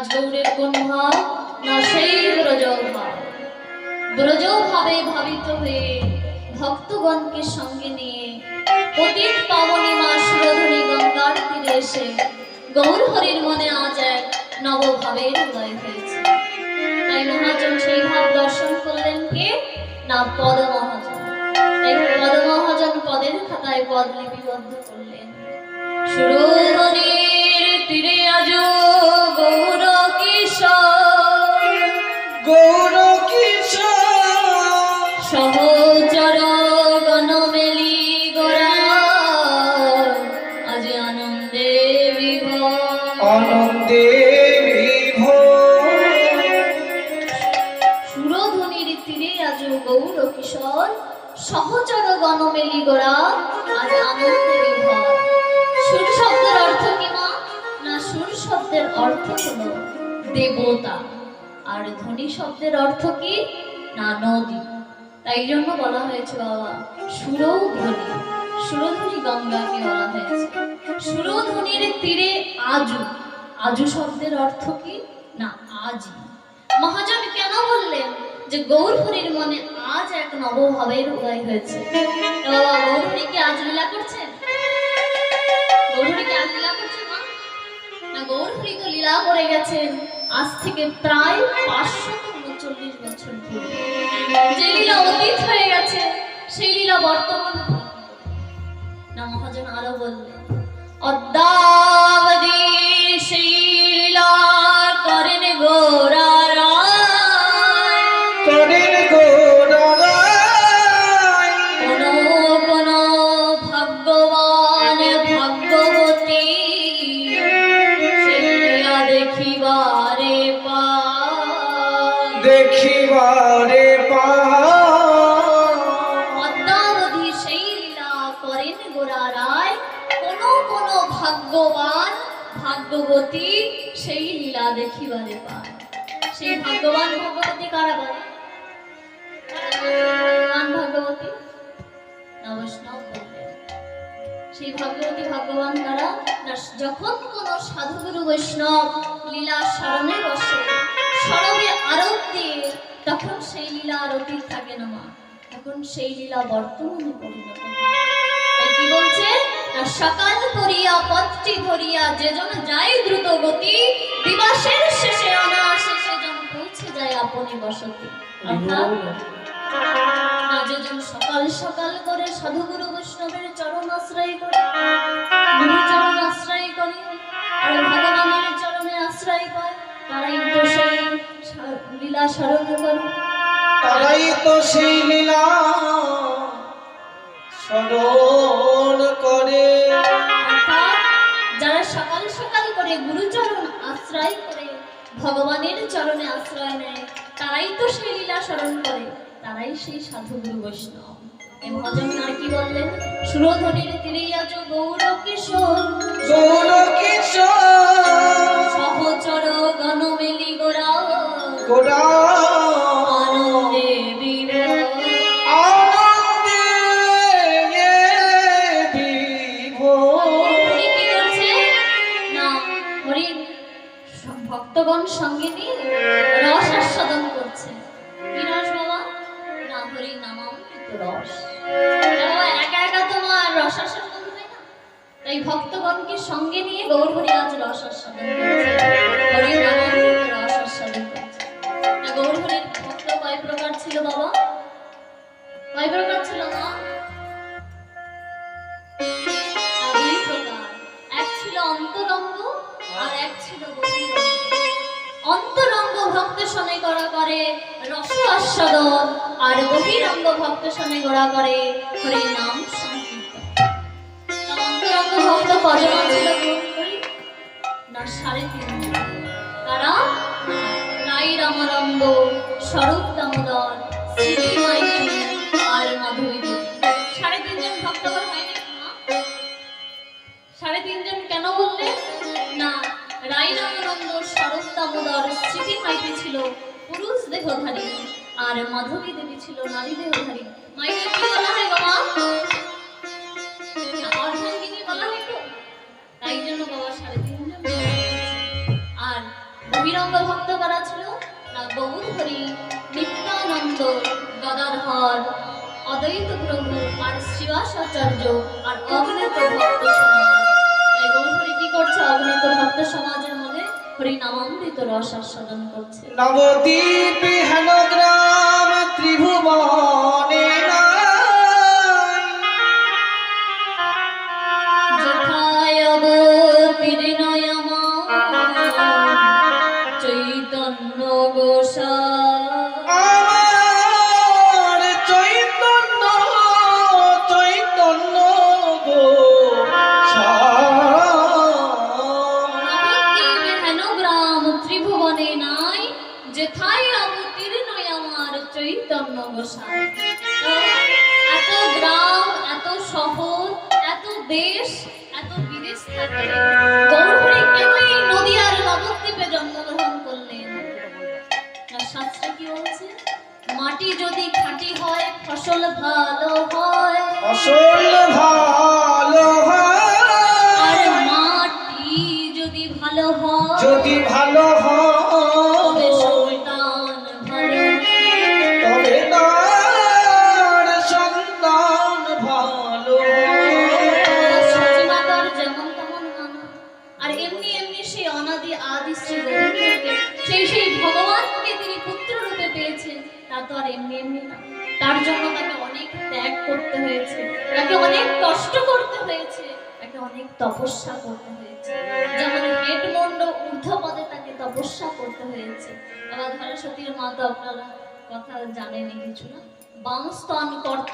কোন ভাব না সেই ব্রজ ভাব ব্রজ ভাবে ভাবিত হয়ে ভক্তগণকে সঙ্গে নিয়ে অতীত পাবনী মা সুরধনী গঙ্গার তীরে এসে গৌর হরির মনে আজ এক নবভাবের উদয় হয়েছে। তাই মহাজন সেই ভাব দর্শন করলেন কে? না পদ মহাজন তাই পদ মহাজন পদের খাতায় পদ লিপিবদ্ধ করলেন। সুরধনীর তীরে আজ কিশোর সহচর গণমেলি গোরা আজ আনন্দে বিভোর সুর শব্দের অর্থ কি, মা? না, সুর শব্দের অর্থ হলো দেবতা। আর ধ্বনি শব্দের অর্থ কি? না, নদী। তাই জন্য বলা হয়েছে, বাবা, সুরধ্বনি। সুরধ্বনি গঙ্গাকে বলা হয়েছে। সুরধ্বনির তীরে আজু। আজু শব্দের অর্থ কি? না আজি মহাজন কেন বললেন যে গৌরহরির মনে আজ এক নবভাবের উদয় হয়েছে। আজ লীলা আজ লীলা না তো লীলা করে গেছেন আজ থেকে প্রায় পাঁচশো উনচল্লিশ বছর যে লীলা অতীত হয়ে গেছে, সেই লীলা বর্তমান না, মহাজন আরও বললেন অদ্যাবধি গোরা রায় কোন কোন ভাগ্যবান ভাগ্যবতী সেই লীলা দেখিবারে পায়। সেই ভাগ্যবান ভাগ্যবতী কারা বলে? যখন কোন সাধুগুরু বৈষ্ণব লীলা স্মরণে বসে, স্মরণে আরোপ দিয়ে তখন সেই লীলা আর অতীত থাকে না মা। তখন সেই লীলা বর্তমানে পরিণত হয়। কি বলছে? সকাল করিয়া পথটি ধরিয়া যে জন যায় দ্রুত গতি, দিবসের শেষে অনায়াসে সে জন পৌঁছে যায় আপনি বসতি। সকাল সকাল করে সাধুগুরু বৈষ্ণবের চরণ আশ্রয় করে চরণ আশ্রয় করে, আর ভগবানের চরণে আশ্রয় পায়, তারাই তো সেই লীলা স্মরণ করে তারাই তো সেই লীলা স্মরণ সকাল সকাল করে গুরুচরণ আশ্রয় করে, ভগবানের চরণে আশ্রয় নেয়। তারাই তো সেই লীলা স্মরণ করে, তারাই সেই সাধু গুরু বৈষ্ণব। এ ভজন আর কি বললেন? সুরধনির তিরিয়াজ গৌর কিশোর ভক্তগণ সঙ্গে নিয়ে রস আস্বাদন করছে। কি রস বাবা? না হরি নামামৃত রস। একা একা তোমার রস আস্বাদন হয় না। তাই ভক্তগণকে সঙ্গে নিয়ে গৌর হরি আজ রস আস্বাদন ভক্ত কয় প্রকার ছিল বাবা? কয় প্রকার ছিল না রস আস্বাদন আর বহিরঙ্গ ভক্ত করা সাড়ে তিন তারা রাই রামানন্দ স্বরূপ দামোদর স্মৃতি দেহধারী আর মাধবী দেবী ছিল নারী দেহধারী। তাই জন্য বাবা সাড়ে তিনজন আর বহিরঙ্গ ভক্ত করা ছিল? না নিত্যানন্দ গদাধর অদ্বৈত প্রভু আর শিবাসাচার্য আর অগণিত ভক্ত সমাজ। তাই গৌর কি করছে? অগণিত ভক্ত সমাজের মধ্যে হরি নামামৃত রস আস্বাদন করছে। নবদ্বীপ হেন গ্রাম ত্রিভুবনে। অবতীর্ণ আমার চৈতন্য গোসাই। এত গ্রাম এত শহর এত দেশ এত বিদেশ থেকে গৌরহরি কেন এই নদীয়ার নবদ্বীপে জন্মগ্রহণ করলেন শাস্ত্রে কি বলছে? মাটি যদি খাঁটি হয় ফসল ভালো হয়। ফসল ভালো আর মাটি যদি ভালো হয় যদি ভালো তবে আদি সেই সেই ভগবানকে তিনি পুত্র রূপে পেয়েছেন। তা তো আর এমনি এমনি না। তার জন্য তাকে অনেক ত্যাগ করতে হয়েছে। তাকে অনেক কষ্ট করতে হয়েছে। তাকে অনেক তপস্যা করতে হয়েছে। যেমন হেডমন্ড ঊর্ধ্ব তাকে তপস্যা করতে হয়েছে। আবার সতীর মা তো আপনারা কথা জানেনি কিছু না। বাম স্তন কর্তা